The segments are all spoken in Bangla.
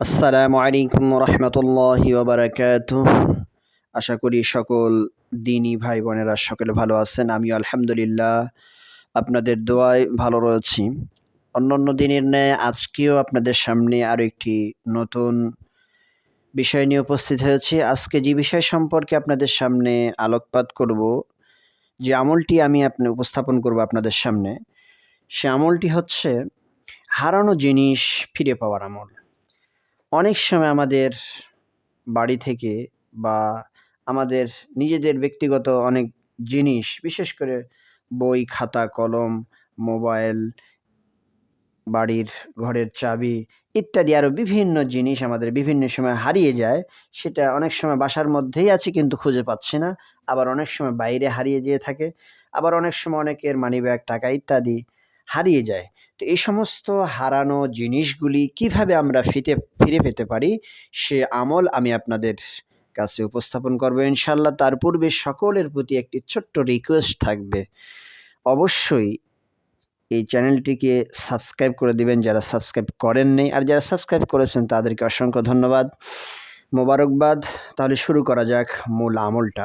আসসালামু আলাইকুম রহমতুল্লাহ ওবরাকাত আশা করি সকল দিনী ভাই বোনেরা সকলে ভালো আছেন, আমিও আলহামদুলিল্লাহ। আপনাদের দোয়ায় ভালো রয়েছি। অন্যান্য দিনের ন্যায় আজকেও আপনাদের সামনে আরও একটি নতুন বিষয় নিয়ে উপস্থিত হয়েছি। আজকে যে বিষয় সম্পর্কে আপনাদের সামনে আলোকপাত করব, যে আমলটি আমি আপনি উপস্থাপন করব আপনাদের সামনে, সে আমলটি হচ্ছে হারানো জিনিস ফিরে পাওয়ার আমল। অনেক সময় আমাদের বাড়ি থেকে বা আমাদের নিজেদের ব্যক্তিগত অনেক জিনিস, বিশেষ করে বই, খাতা, কলম, মোবাইল, বাড়ির ঘরের চাবি ইত্যাদি আরও বিভিন্ন জিনিস আমাদের বিভিন্ন সময় হারিয়ে যায়। সেটা অনেক সময় বাসার মধ্যেই আছে কিন্তু খুঁজে পাচ্ছি না। আবার অনেক সময় বাইরে হারিয়ে যেয়ে থাকে। আবার অনেক সময় অনেকের মানিব্যাগ টাকা ইত্যাদি হারিয়ে যায়। তো এই সমস্ত হারানো জিনিসগুলি কীভাবে আমরা ফিতে ফিরে পেতে পারি, সে আমল আমি আপনাদের কাছে উপস্থাপন করব ইনশাল্লাহ তার পূর্বে সকলের প্রতি একটি ছোট্ট রিকোয়েস্ট থাকবে। অবশ্যই এই চ্যানেলটিকে সাবস্ক্রাইব করে দিবেন যারা সাবস্ক্রাইব করেননি আর যারা সাবস্ক্রাইব করেছেন, তাদেরকে অসংখ্য ধন্যবাদ। মোবারকবাদ। তাহলে শুরু করা যাক মূল আমলটা।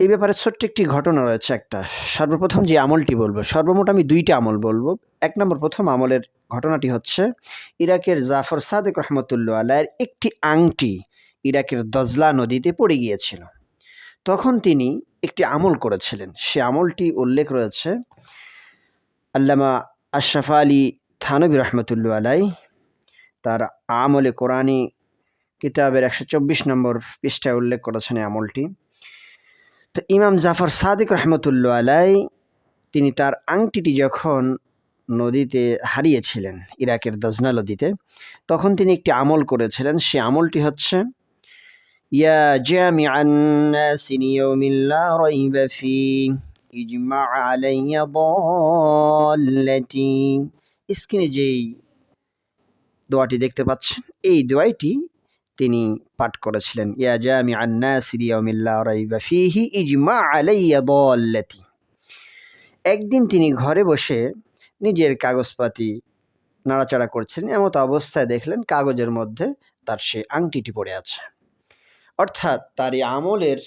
এই ব্যাপারে ছোট্ট একটি ঘটনা রয়েছে একটা। সর্বপ্রথম যে আমলটি বলব, সর্বমোট আমি দুইটা আমল বলব। এক নম্বর প্রথম আমলের ঘটনাটি হচ্ছে, ইরাকের জাফর সাদেক রহমতুল্লাহ আল্লাহের একটি আংটি ইরাকের দজলা নদীতে পড়ে গিয়েছিল। তখন তিনি একটি আমল করেছিলেন। সে আমলটি উল্লেখ রয়েছে, আল্লামা আশরাফ আলী থানবী রহমতুল্লু আলাই তার আমলে কোরআনী কিতাবের একশো চব্বিশ নম্বর পৃষ্ঠায় উল্লেখ করেছেন এই আমলটি। তো ইমাম জাফর সাদিক রহমতুল্লা আলাই, তিনি তার আংটিটি যখন নদীতে হারিয়েছিলেন, ইরাকের দজনা নদীতে, তখন তিনি একটি আমল করেছিলেন। সে আমলটি হচ্ছে, ইয়া স্ক্রিনে যেই দোয়াটি দেখতে পাচ্ছেন, এই দোয়াইটি তিনি পাঠ করেছিলেন, ইয়া জামি আন্না সিরিয়ামিল্লা রাইবা ফিহি ইজমা আলাইয়া দল্লাতি। একদিন তিনি ঘরে বসে নিজের কাগজপাতি নাড়াচাড়া করছেন, এমতো অবস্থায় দেখলেন কাগজের মধ্যে তার সে আংটিটি পড়ে আছে। অর্থাৎ তার আমলের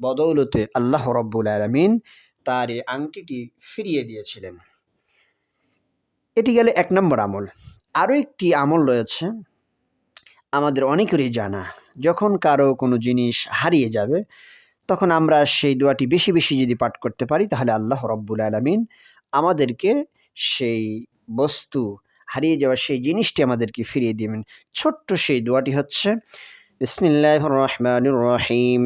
বদৌলতে আল্লাহ রব্বুল আলমিন তার এই আংটিটি ফিরিয়ে দিয়েছিলেন। এটি গেলে এক নম্বর আমল। আরও একটি আমল রয়েছে আমাদের অনেকেরই জানা। যখন কারও কোনো জিনিস হারিয়ে যাবে, তখন আমরা সেই দোয়াটি বেশি বেশি যদি পাঠ করতে পারি, তাহলে আল্লাহ রব্বুল আলমিন আমাদেরকে সেই বস্তু, হারিয়ে যাওয়া সেই জিনিসটি আমাদেরকে ফিরিয়ে দেবেন। ছোট্ট সেই দোয়াটি হচ্ছে বিসমিল্লাহ রহমান রহিম।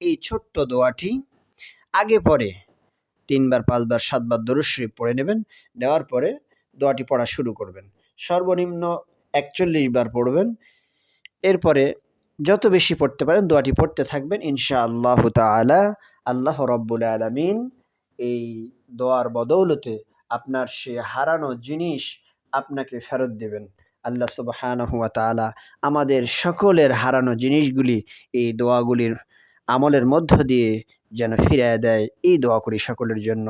এই ছোট্ট দোয়াটি আগে পরে তিনবার, পাঁচবার, সাতবার দরুশ্রী পড়ে নেবেন, নেওয়ার পরে দোয়াটি পড়া শুরু করবেন। সর্বনিম্ন একচল্লিশ বার পড়বেন। এরপরে যত বেশি পড়তে পারেন দোয়াটি পড়তে থাকবেন ইনশা আল্লাহ তালা আল্লাহ রব্বুল আলমিন এই দোয়ার বদৌলতে আপনার সে হারানো জিনিস আপনাকে ফেরত দেবেন। আল্লাহ সুবাহানহুয়া তালা আমাদের সকলের হারানো জিনিসগুলি এই দোয়াগুলির আমলের মধ্য দিয়ে যেন ফিরিয়ে দেয় এই দোয়া করি সকলের জন্য।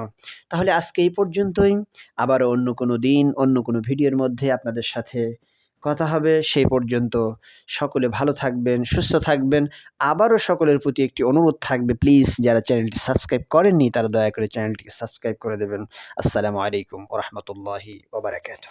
তাহলে আজকে এই পর্যন্তই। আবার অন্য কোনো দিন, অন্য কোনো ভিডিওর মধ্যে আপনাদের সাথে কথা হবে। সেই পর্যন্ত সকলে ভালো থাকবেন, সুস্থ থাকবেন। আবারও সকলের প্রতি একটি অনুরোধ থাকবে। প্লিজ যারা চ্যানেলটি সাবস্ক্রাইব করেননি, তারা দয়া করে চ্যানেলটিকে সাবস্ক্রাইব করে দেবেন। আসসালামু আলাইকুম ওরহমতুল্লাহি ওবরাকাত